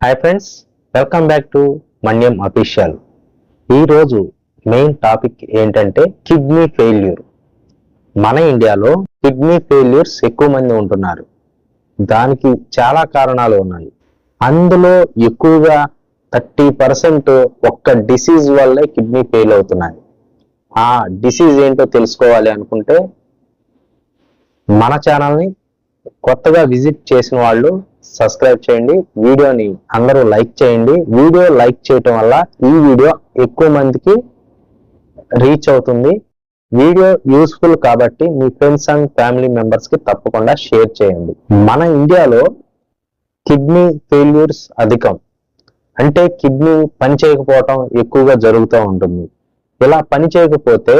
Hi friends welcome back to Manyam official ఈరోజు main topic ఏంటంటే kidney failure మన ఇండియాలో కిడ్నీ ఫెయిల్యూర్స్ ఎక్కువ మంది ఉంటున్నారు. దానికి చాలా కారణాలు ఉన్నాయి. అందులో ఎక్కువగా థర్టీ పర్సెంట్ ఒక్క డిసీజ్ వల్లే కిడ్నీ ఫెయిల్ అవుతున్నాయి. ఆ డిసీజ్ ఏంటో తెలుసుకోవాలి అనుకుంటే మన ఛానల్ని కొత్తగా విజిట్ చేసిన వాళ్ళు సబ్స్క్రైబ్ చేయండి. వీడియోని అందరూ లైక్ చేయండి. వీడియో లైక్ చేయటం వల్ల ఈ వీడియో ఎక్కువ మందికి రీచ్ అవుతుంది. వీడియో యూస్ఫుల్ కాబట్టి మీ ఫ్రెండ్స్ అండ్ ఫ్యామిలీ మెంబర్స్కి తప్పకుండా షేర్ చేయండి. మన ఇండియాలో కిడ్నీ ఫెయిల్యూర్స్ అధికం. అంటే కిడ్నీ పని చేయకపోవటం ఎక్కువగా జరుగుతూ ఉంటుంది. ఇలా పని చేయకపోతే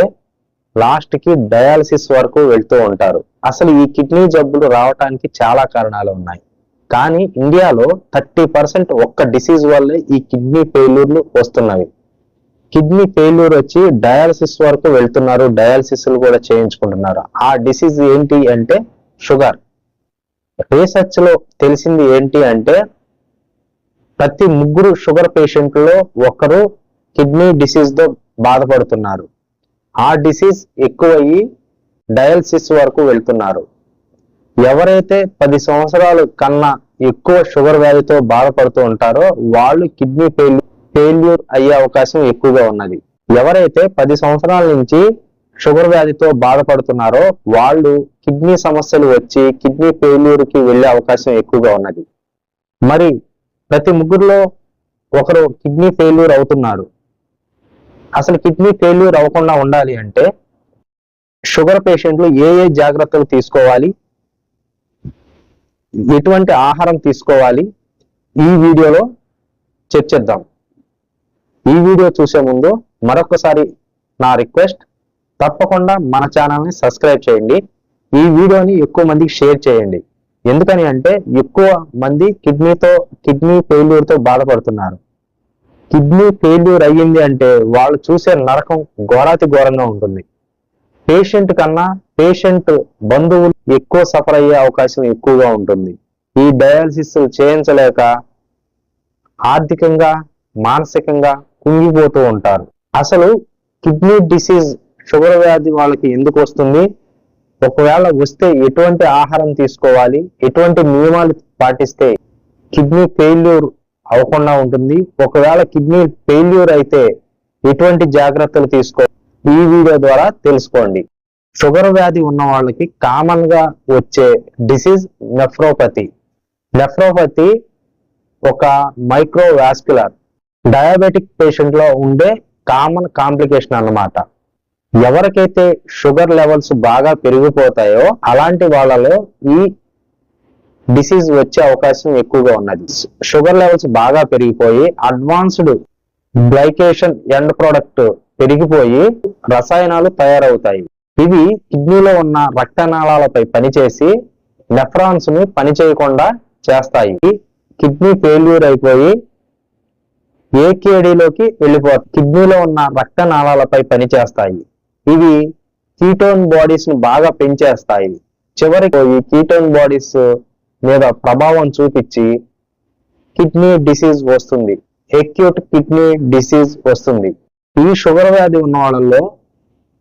లాస్ట్కి డయాలసిస్ వరకు వెళ్తూ ఉంటారు. అసలు ఈ కిడ్నీ జబ్బులు రావటానికి చాలా కారణాలు ఉన్నాయి. కానీ ఇండియాలో థర్టీ పర్సెంట్ ఒక్క డిసీజ్ వల్లే ఈ కిడ్నీ ఫెయిల్యూర్లు వస్తున్నవి కిడ్నీ ఫెయిల్యూర్ వచ్చి డయాలసిస్ వరకు వెళ్తున్నారు డయాలసిస్ కూడా చేయించుకుంటున్నారు. ఆ డిసీజ్ ఏంటి అంటే షుగర్ రీసెర్చ్లో తెలిసింది ఏంటి అంటే ప్రతి ముగ్గురు షుగర్ పేషెంట్లో ఒకరు కిడ్నీ డిసీజ్తో బాధపడుతున్నారు. ఆ డిసీజ్ ఎక్కువయ్యి డయాలసిస్ వరకు వెళ్తున్నారు. ఎవరైతే పది సంవత్సరాలు కన్నా ఎక్కువ షుగర్ వ్యాధితో బాధపడుతూ ఉంటారో వాళ్ళు కిడ్నీ ఫెయిల్యూర్ ఫెయిల్యూర్ అయ్యే అవకాశం ఎక్కువగా ఉన్నది. ఎవరైతే పది సంవత్సరాల నుంచి షుగర్ వ్యాధితో బాధపడుతున్నారో వాళ్ళు కిడ్నీ సమస్యలు వచ్చి కిడ్నీ ఫెయిల్యూర్కి వెళ్ళే అవకాశం ఎక్కువగా ఉన్నది. మరి ప్రతి ముగ్గురులో ఒకరు కిడ్నీ ఫెయిల్యూర్ అవుతున్నారు. అసలు కిడ్నీ ఫెయిల్యూర్ అవ్వకుండా ఉండాలి అంటే షుగర్ పేషెంట్లు ఏ ఏ జాగ్రత్తలు తీసుకోవాలి? ఎటువంటి ఆహారం తీసుకోవాలి? ఈ వీడియోలో చర్చిద్దాం. ఈ వీడియో చూసే ముందు మరొకసారి నా రిక్వెస్ట్ తప్పకుండా మన ఛానల్ని సబ్స్క్రైబ్ చేయండి. ఈ వీడియోని ఎక్కువ మందికి షేర్ చేయండి. ఎందుకని అంటే ఎక్కువ మంది కిడ్నీతో కిడ్నీ ఫెయిల్యూర్తో బాధపడుతున్నారు. కిడ్నీ ఫెయిల్యూర్ అయ్యింది అంటే వాళ్ళు చూసే నరకం ఘోరాతి ఘోరంగా ఉంటుంది. పేషెంట్ కన్నా పేషెంట్ బంధువులు ఎక్కువ సఫర్ అయ్యే అవకాశం ఎక్కువగా ఉంటుంది. ఈ డయాలసిస్ చేయించలేక ఆర్థికంగా మానసికంగా కుంగిపోతూ ఉంటారు. అసలు కిడ్నీ డిసీజ్ షుగర్ వ్యాధి వాళ్ళకి ఎందుకు వస్తుంది? ఒకవేళ వస్తే ఎటువంటి ఆహారం తీసుకోవాలి? ఎటువంటి నియమాలు పాటిస్తే కిడ్నీ ఫెయిల్యూర్ అవ్వకుండా ఉంటుంది. ఒకవేళ కిడ్నీ ఫెయిల్యూర్ అయితే ఎటువంటి జాగ్రత్తలు తీసుకో ఈ వీడియో ద్వారా తెలుసుకోండి. షుగర్ వ్యాధి ఉన్న వాళ్ళకి కామన్గా వచ్చే డిసీజ్ నెఫ్రోపతి నెఫ్రోపతి ఒక మైక్రోవాస్కులర్ డయాబెటిక్ పేషెంట్లో ఉండే కామన్ కాంప్లికేషన్ అన్నమాట. ఎవరికైతే షుగర్ లెవెల్స్ బాగా పెరిగిపోతాయో అలాంటి వాళ్ళలో ఈ డిసీజ్ వచ్చే అవకాశం ఎక్కువగా ఉన్నది. షుగర్ లెవెల్స్ బాగా పెరిగిపోయి అడ్వాన్స్డ్ గ్లైకేషన్ ఎండ్ ప్రోడక్ట్ పెరిగిపోయి రసాయనాలు తయారవుతాయి. ఇవి కిడ్నీలో ఉన్న రక్తనాళాలపై పనిచేసి నెఫ్రాన్స్ని పనిచేయకుండా చేస్తాయి. కిడ్నీ ఫెయిల్యూర్ అయిపోయి ఏకేడీలోకి వెళ్ళిపోతాయి కిడ్నీలో ఉన్న రక్తనాళాలపై పనిచేస్తాయి ఇవి కీటోన్ బాడీస్ను బాగా పెంచేస్తాయి. చివరికి కీటోన్ బాడీస్ లేదా ప్రభావం చూపించి కిడ్నీ డిసీజ్ వస్తుంది. ఎక్యూట్ కిడ్నీ డిసీజ్ వస్తుంది. ఈ షుగర్ వ్యాధి ఉన్న వాళ్ళల్లో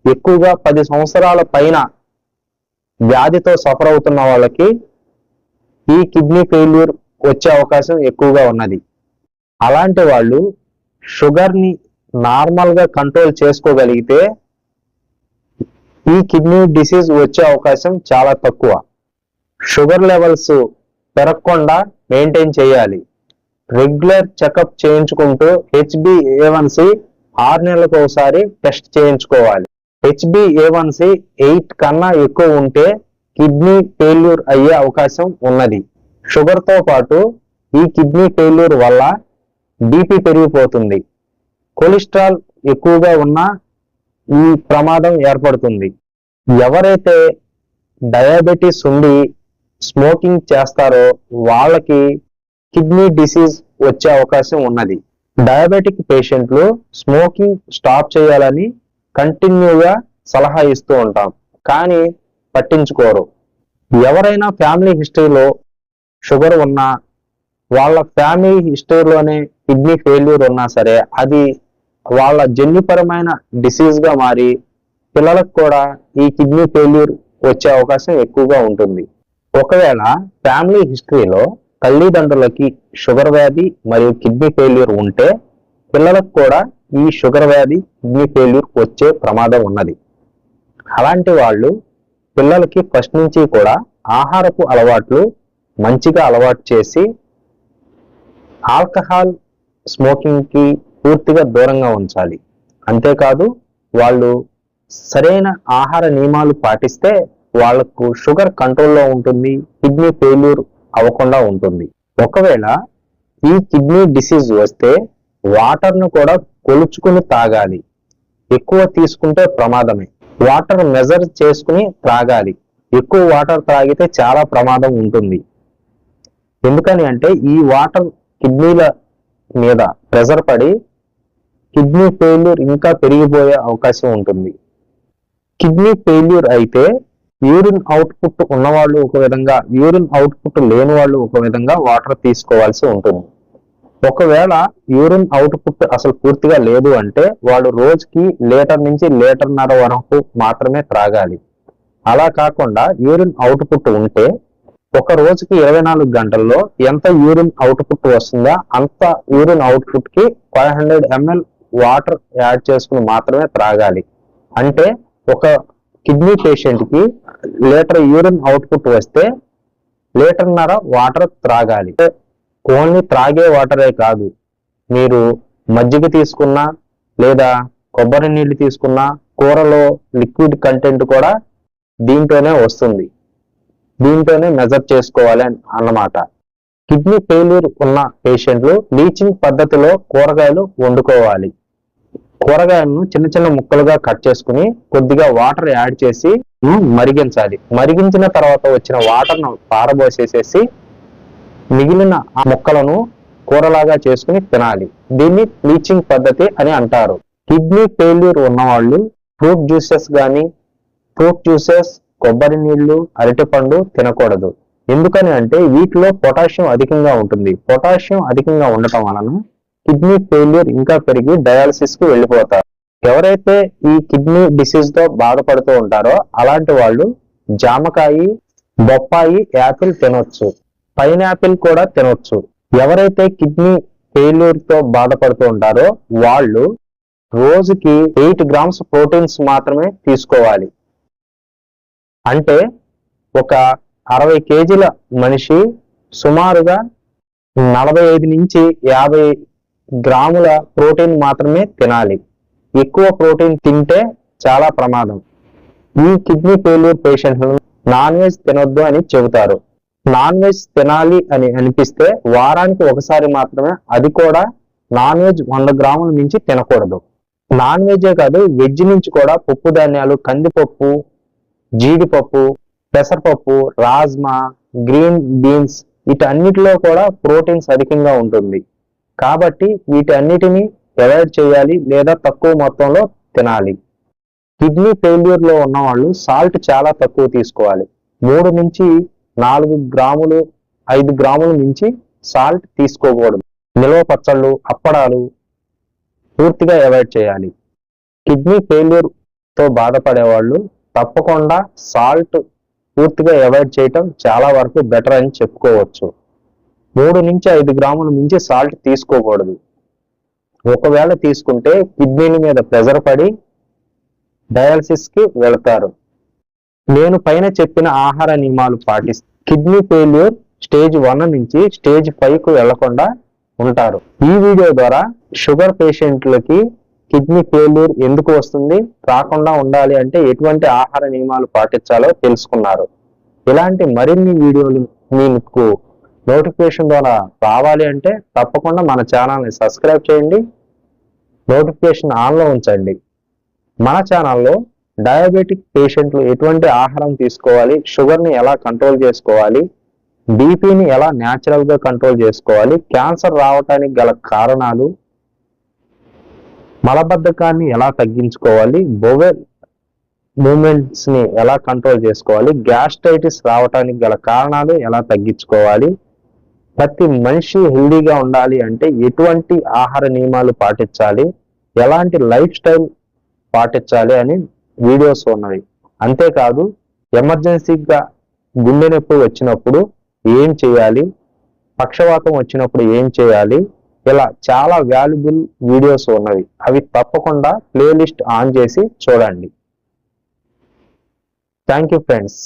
ఎక్కువగా పది సంవత్సరాల పైన వ్యాధితో సఫర్ అవుతున్న వాళ్ళకి ఈ కిడ్నీ ఫెయిల్యూర్ వచ్చే అవకాశం ఎక్కువగా ఉన్నది. అలాంటి వాళ్ళు షుగర్ని నార్మల్గా నార్మల్గా కంట్రోల్ చేసుకోగలిగితే ఈ కిడ్నీ డిసీజ్ వచ్చే అవకాశం చాలా తక్కువ. షుగర్ లెవెల్స్ పెరగకుండా మెయింటైన్ చేయాలి. రెగ్యులర్ చెకప్ చేయించుకుంటూ హెచ్బి ఏవన్సి ఆరు నెలలకు ఒకసారి టెస్ట్ చేయించుకోవాలి. హెచ్బి ఏవన్సి ఎయిట్ కన్నా ఎక్కువ ఉంటే కిడ్నీ ఫెయిల్యూర్ అయ్యే అవకాశం ఉన్నది. షుగర్తో పాటు ఈ కిడ్నీ ఫెయిల్యూర్ వల్ల బీపీ పెరిగిపోతుంది. కొలెస్ట్రాల్ ఎక్కువగా ఉన్న ఈ ప్రమాదం ఏర్పడుతుంది. ఎవరైతే డయాబెటీస్ ఉండి స్మోకింగ్ చేస్తారో వాళ్ళకి కిడ్నీ డిసీజ్ వచ్చే అవకాశం ఉన్నది. డయాబెటిక్ పేషెంట్లు స్మోకింగ్ స్టాప్ చేయాలని కంటిన్యూగా సలహా ఇస్తూ ఉంటాం. కానీ పట్టించుకోరు. ఎవరైనా ఫ్యామిలీ హిస్టరీలో షుగర్ ఉన్నా వాళ్ళ ఫ్యామిలీ హిస్టరీలోనే కిడ్నీ ఫెయిల్యూర్ ఉన్నా సరే అది వాళ్ళ జన్యుపరమైన డిసీజ్గా మారి పిల్లలకు కూడా ఈ కిడ్నీ ఫెయిల్యూర్ వచ్చే అవకాశం ఎక్కువగా ఉంటుంది. ఒకవేళ ఫ్యామిలీ హిస్టరీలో తల్లిదండ్రులకి షుగర్ వ్యాధి మరియు కిడ్నీ ఫెయిల్యూర్ ఉంటే పిల్లలకు కూడా ఈ షుగర్ వ్యాధి కిడ్నీ ఫెయిల్యూర్ వచ్చే ప్రమాదం ఉన్నది. అలాంటి వాళ్ళు పిల్లలకి ఫస్ట్ నుంచి కూడా ఆహారపు అలవాట్లు మంచిగా అలవాటు చేసి ఆల్కహాల్ స్మోకింగ్కి పూర్తిగా దూరంగా ఉంచాలి. అంతేకాదు వాళ్ళు సరైన ఆహార నియమాలు పాటిస్తే వాళ్ళకు షుగర్ కంట్రోల్లో ఉంటుంది కిడ్నీ ఫెయిల్యూర్ అవ్వకుండా ఉంటుంది. ఒకవేళ ఈ కిడ్నీ డిసీజ్ వస్తే వాటర్ను కూడా కొలుచుకుని తాగాలి. ఎక్కువ తీసుకుంటే ప్రమాదమే. వాటర్ మెజర్ చేసుకుని త్రాగాలి. ఎక్కువ వాటర్ త్రాగితే చాలా ప్రమాదం ఉంటుంది. ఎందుకని అంటే ఈ వాటర్ కిడ్నీల మీద ప్రెజర్ పడి కిడ్నీ ఫెయిల్యూర్ ఇంకా పెరిగిపోయే అవకాశం ఉంటుంది. కిడ్నీ ఫెయిల్యూర్ అయితే యూరిన్ అవుట్పుట్ ఉన్నవాళ్ళు ఒక విధంగా యూరిన్ అవుట్పుట్ లేని వాళ్ళు ఒక విధంగా వాటర్ తీసుకోవాల్సి ఉంటుంది. ఒకవేళ యూరిన్ అవుట్పుట్ అసలు పూర్తిగా లేదు అంటే వాళ్ళు రోజుకి లీటర్ నుంచి లీటర్న్నర వరకు మాత్రమే త్రాగాలి. అలా కాకుండా యూరిన్ అవుట్పుట్ ఉంటే ఒక రోజుకి ఇరవై నాలుగు గంటల్లో ఎంత యూరిన్ అవుట్పుట్ వస్తుందో అంత యూరిన్ అవుట్పుట్కి five hundred ML water add చేసుకుని మాత్రమే త్రాగాలి. అంటే ఒక కిడ్నీ పేషెంట్కి లీటర్ యూరిన్ అవుట్పుట్ వస్తే లీటర్న్నర వాటర్ త్రాగాలి. ఓన్లీ త్రాగే వాటరే కాదు. మీరు మజ్జిగ తీసుకున్నా లేదా కొబ్బరి నీళ్ళు తీసుకున్నా కూరలో లిక్విడ్ కంటెంట్ కూడా దీంట్లోనే వస్తుంది. దీంతోనే మెజర్ చేసుకోవాలి అన్నమాట. కిడ్నీ ఫెయిల్యూర్ ఉన్న పేషెంట్లు లీచింగ్ పద్ధతిలో కూరగాయలు వండుకోవాలి. కూరగాయలను చిన్న చిన్న ముక్కలుగా కట్ చేసుకుని కొద్దిగా వాటర్ యాడ్ చేసి మరిగించాలి. మరిగించిన తర్వాత వచ్చిన వాటర్ను పారబోసేసేసి మిగిలిన ఆ ముక్కలను కూరలాగా చేసుకుని తినాలి. దీన్ని బ్లీచింగ్ పద్ధతి అని అంటారు. కిడ్నీ ఫెయిల్యూర్ ఉన్నవాళ్ళు ఫ్రూట్ జ్యూసెస్ కానీ ఫ్రూట్ జ్యూసెస్ కొబ్బరి నీళ్ళు అరటిపండు తినకూడదు. ఎందుకని అంటే వీటిలో పొటాషియం అధికంగా ఉంటుంది. పొటాషియం అధికంగా ఉండటం వలన కిడ్నీ ఫెయిల్యూర్ ఇంకా పెరిగి డయాలసిస్కు వెళ్ళిపోతారు. ఎవరైతే ఈ కిడ్నీ డిసీజ్తో బాధపడుతూ ఉంటారో అలాంటి వాళ్ళు జామకాయ బొప్పాయి యాపిల్ తినొచ్చు. పైనాపిల్ కూడా తినొచ్చు. ఎవరైతే కిడ్నీ ఫెయిల్యూర్తో బాధపడుతూ ఉంటారో వాళ్ళు రోజుకి ఎయిట్ గ్రామ్స్ ప్రోటీన్స్ మాత్రమే తీసుకోవాలి. అంటే ఒక అరవై కేజీల మనిషి సుమారుగా నలభై ఐదు నుంచి యాభై గ్రాముల ప్రోటీన్ మాత్రమే తినాలి. ఎక్కువ ప్రోటీన్ తింటే చాలా ప్రమాదం. ఈ కిడ్నీ ఫెయిల్యూర్ పేషెంట్లను నాన్ వెజ్ తినొద్దు అని చెబుతారు. నాన్ వెజ్ తినాలి అని అనిపిస్తే వారానికి ఒకసారి మాత్రమే అది కూడా నాన్ వెజ్ వంద గ్రాముల నుంచి తినకూడదు. నాన్ వెజే కాదు వెజ్ నుంచి కూడా పప్పు ధాన్యాలు కందిపప్పు జీడిపప్పు పెసరపప్పు రాజ్మా గ్రీన్ బీన్స్ వీటన్నిటిలో కూడా ప్రోటీన్స్ అధికంగా ఉంటుంది. కాబట్టి వీటన్నిటిని అవాయిడ్ చేయాలి లేదా తక్కువ మొత్తంలో తినాలి. కిడ్నీ ఫెయిల్యూర్లో ఉన్న వాళ్ళు సాల్ట్ చాలా తక్కువ తీసుకోవాలి. మూడు నుంచి నాలుగు గ్రాములు ఐదు గ్రాముల నుంచి సాల్ట్ తీసుకోకూడదు. నిల్వ పచ్చళ్ళు అప్పడాలు పూర్తిగా అవాయిడ్ చేయాలి. కిడ్నీ ఫెయిల్యూర్తో బాధపడే వాళ్ళు తప్పకుండా సాల్ట్ పూర్తిగా అవాయిడ్ చేయటం చాలా వరకు బెటర్ అని చెప్పుకోవచ్చు. మూడు నుంచి ఐదు గ్రాముల మించి సాల్ట్ తీసుకోకూడదు. ఒకవేళ తీసుకుంటే కిడ్నీల మీద ప్రెజర్ పడి డయాలసిస్కి వెళతారు. నేను పైన చెప్పిన ఆహార నియమాలు పాటిస్తే కిడ్నీ ఫెయిల్యూర్ స్టేజ్ వన్ నుంచి స్టేజ్ ఫైవ్కు వెళ్ళకుండా ఉంటారు. ఈ వీడియో ద్వారా షుగర్ పేషెంట్లకి కిడ్నీ ఫెయిల్యూర్ ఎందుకు వస్తుంది? రాకుండా ఉండాలి అంటే ఎటువంటి ఆహార నియమాలు పాటించాలో తెలుసుకున్నారు. ఇలాంటి మరిన్ని వీడియోలు మీకు నోటిఫికేషన్ ద్వారా రావాలి అంటే తప్పకుండా మన ఛానల్ని సబ్స్క్రైబ్ చేయండి. నోటిఫికేషన్ ఆన్లో ఉంచండి. మన ఛానల్లో డయాబెటిక్ పేషెంట్లు ఎటువంటి ఆహారం తీసుకోవాలి షుగర్ని ఎలా కంట్రోల్ చేసుకోవాలి బీపీని ఎలా న్యాచురల్గా కంట్రోల్ చేసుకోవాలి క్యాన్సర్ రావటానికి గల కారణాలు మలబద్ధకాన్ని ఎలా తగ్గించుకోవాలి బొవెల్ మూమెంట్స్ని ఎలా కంట్రోల్ చేసుకోవాలి గ్యాస్ట్రైటిస్ రావటానికి గల కారణాలు ఎలా తగ్గించుకోవాలి ప్రతి మనిషి హెల్దీగా ఉండాలి అంటే ఎటువంటి ఆహార నియమాలు పాటించాలి? ఎలాంటి లైఫ్ స్టైల్ పాటించాలి అని వీడియోస్ ఉన్నవి. అంతేకాదు ఎమర్జెన్సీగా గుండె నొప్పి వచ్చినప్పుడు ఏం చేయాలి? పక్షవాతం వచ్చినప్పుడు ఏం చేయాలి? ఇలా చాలా వాల్యుబుల్ వీడియోస్ ఉన్నవి. అవి తప్పకుండా ప్లేలిస్ట్ ఆన్ చేసి చూడండి. Thank you friends.